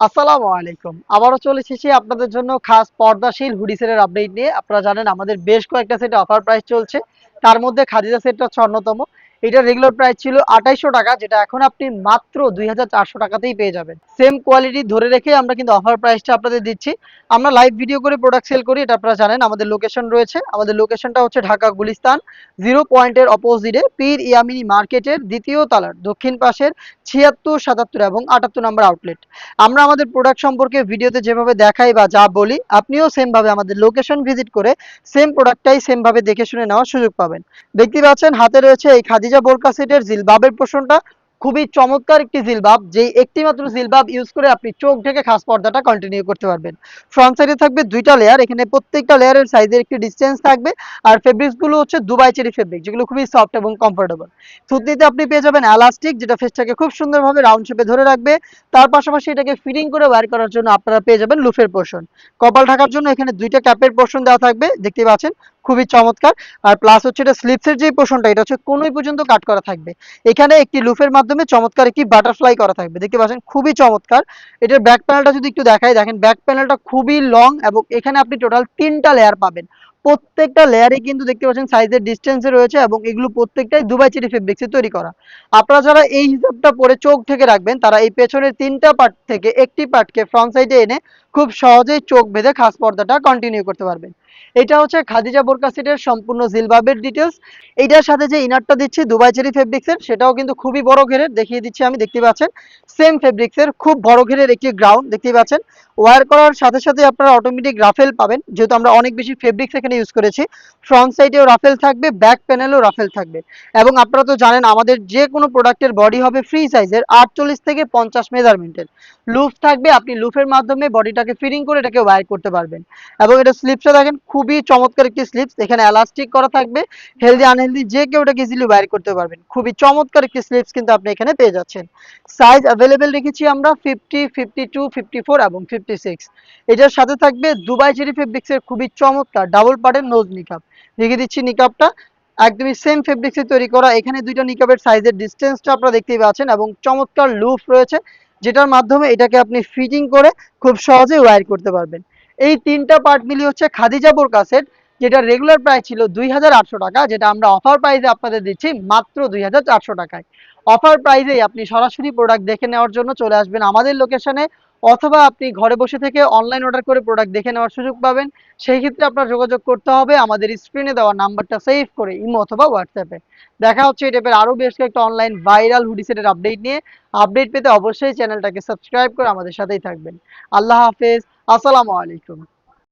আসসালামু আলাইকুম। আবারও চলে এসেছি আপনাদের জন্য খাস পর্দাশীল হুডি সেটের আপডেট নিয়ে। আপনারা জানেন আমাদের বেশ কয়েকটা সেটে অফার প্রাইস চলছে। তার মধ্যে খাদিজা সেটটা অন্যতম এটা রেগুলার প্রাইস ছিল আঠাইশশো টাকা, যেটা এখন আপনি মাত্র দুই হাজার চারশো টাকাতেই পেয়ে যাবেন। সেম কোয়ালিটি ধরে রেখে আমরা কিন্তু অফার প্রাইসটা আপনাদের দিচ্ছি। আমরা লাইভ ভিডিও করে প্রোডাক্ট সেল করি, এটা আপনারা জানেন, আমাদের লোকেশন রয়েছে। আমাদের লোকেশনটা হচ্ছে ঢাকা গুলিস্তান জিরো পয়েন্টের অপোজিটে পীর ইয়ামিনী মার্কেটের দ্বিতীয় তালার, দক্ষিণ পাশের ছিয়াত্তর, সাতাত্তর এবং আটাত্তর নম্বর আউটলেট আমরা আমাদের প্রোডাক্ট সম্পর্কে ভিডিওতে যেভাবে দেখাই বা যা বলি, আপনিও সেম ভাবে আমাদের লোকেশন ভিজিট করে সেম প্রোডাক্টটাই সেম ভাবে দেখে শুনে নেওয়ার সুযোগ পাবেন। দেখতে পাচ্ছেন, হাতে রয়েছে এই খাদিজা বোরকা সেটের জিলবাবের পোষণটা খুবই চমৎকার একটি জিলবাব, যেই একটি মাত্র জিলবাব ইউজ করে আপনি চোখ ঢেকে খাস পর্দাটা কন্টিনিউ করতে পারবেন। ফ্রন্ট সাইডে থাকবে দুইটা লেয়ার এখানে প্রত্যেকটা লেয়ারের সাইজের একটি ডিস্টেন্স থাকবে, আর ফেব্রিক্সগুলো হচ্ছে দুবাই চেরি ফেব্রিক যেগুলো খুবই সফট এবং কমফোর্টেবল থুতনিতে আপনি পেয়ে যাবেন এলাস্টিক যেটা ফেসটাকে খুব সুন্দরভাবে রাউন্ড শেপে ধরে রাখবে, তার পাশাপাশি এটাকে ফিটিং করে ওয়্যার করার জন্য আপনারা পেয়ে যাবেন লুফের পোর্শন কপাল ঢাকার জন্য এখানে দুইটা ক্যাপের পোর্শন দেওয়া থাকবে, দেখতে পাচ্ছেন? খুবই চমৎকার। আর প্লাস হচ্ছে এটা স্লিপসের যে পোর্শনটা এটা হচ্ছে কোনোই পর্যন্ত কাট করা থাকবে। এখানে একটি লুফের মাধ্যমে চমৎকার একটি বাটারফ্লাই করা থাকবে। দেখতে পাচ্ছেন, খুবই চমৎকার। এটার ব্যাক প্যানেলটা যদি একটু দেখাই, দেখেন ব্যাক প্যানেলটা খুবই লং এবং এখানে আপনি টোটাল তিনটা লেয়ার পাবেন। প্রত্যেকটা লেয়ারে কিন্তু দেখতে পাচ্ছেন সাইজের ডিস্টেন্সে রয়েছে এবং এগুলো প্রত্যেকটাই দুবাই চেরি ফেব্রিক্সে তৈরি করা। আপনারা যারা এই হিসাবটা পরে চোখ থেকে রাখবেন, তারা এই পেছনের তিনটা পার্ট থেকে একটি পার্টকে ফ্রন্ট সাইডে এনে খুব সহজেই চোখ বেঁধে খাস পর্দাটা কন্টিনিউ করতে পারবেন। এটা হচ্ছে খাদিজা বোরকা সেটের সম্পূর্ণ জিলবাবের ডিটেলস এইটার সাথে যে ইনারটা দিচ্ছি দুবাই চেরি ফেব্রিক্সের সেটাও কিন্তু খুবই বড় ঘেরের, দেখিয়ে দিচ্ছি আমি, দেখতে পাচ্ছেন? সেম ফেব্রিক্সের খুব বড় ঘেরের একটি গ্রাউন্ড দেখতে পাচ্ছেন? ওয়্যার করার সাথে সাথে আপনারা অটোমেটিক রাফেল পাবেন, যেহেতু আমরা অনেক বেশি ফেব্রিক্স এখানে ইউজ করেছি। ফ্রন্ট সাইডেও রাফেল থাকবে ব্যাক প্যানেলও রাফেল থাকবে। এবং আপনারা তো জানেন, আমাদের যে কোনো প্রোডাক্টের বডি হবে ফ্রি সাইজের আটচল্লিশ থেকে পঞ্চাশ মেজারমেন্টের লুফ থাকবে, আপনি লুফের মাধ্যমে বডিটাকে ফিটিং করে এটাকে ওয়ার করতে পারবেন। এবং এটা স্লিপসটা দেখেন খুবই চমৎকার একটি স্লিপস এখানে এলাস্টিক করা থাকবে। হেলদি আনহেলদি যে কেউ এটাকে ইজিলি ওয়্যার করতে পারবেন। খুবই চমৎকার একটি স্লিপস কিন্তু আপনি এখানে পেয়ে যাচ্ছেন। সাইজ অ্যাভেলেবেল রেখেছি আমরা fifty fifty two fifty four এবং ফিফটি সিক্স এটার সাথে থাকবে দুবাই চেরি ফেব্রিক্সের খুবই চমৎকার ডাবল পার্টের নোজ নিকাপ রেখে দিচ্ছি নিকাপটা একদমই সেম ফেব্রিক্সে তৈরি করা। এখানে দুইটা নিকাপের সাইজের ডিস্টেন্সটা আপনারা দেখতেই পাচ্ছেন এবং চমৎকার লুফ রয়েছে, যেটার মাধ্যমে এটাকে আপনি ফিটিং করে খুব সহজে ওয়্যার করতে পারবেন। এই তিনটা পার্ট মিলি হচ্ছে খাদিজা বোরকা যেটা রেগুলার প্রাইস ছিল দুই হাজার আটশো টাকা, যেটা আমরা অফার প্রাইসে আপনাদের দিচ্ছি মাত্র দুই হাজার চারশো টাকায়। অফার প্রাইসেই আপনি সরাসরি প্রোডাক্ট দেখে নেওয়ার জন্য চলে আসবেন আমাদের লোকেশনে অথবা আপনি ঘরে বসে থেকে অনলাইন অর্ডার করে প্রোডাক্ট দেখে নেওয়ার সুযোগ পাবেন। সেই ক্ষেত্রে আপনার যোগাযোগ করতে হবে। আমাদের স্ক্রিনে দেওয়া নাম্বারটা সেভ করে ইমো অথবা হোয়াটসঅ্যাপে দেখা হচ্ছে এই টাইপের আরও বেশ কয়েকটা অনলাইন ভাইরাল হুডি সেটের আপডেট নিয়ে। আপডেট পেতে অবশ্যই চ্যানেলটাকে সাবস্ক্রাইব করে আমাদের সাথেই থাকবেন। আল্লাহ হাফেজ। আসসালামু আলাইকুম।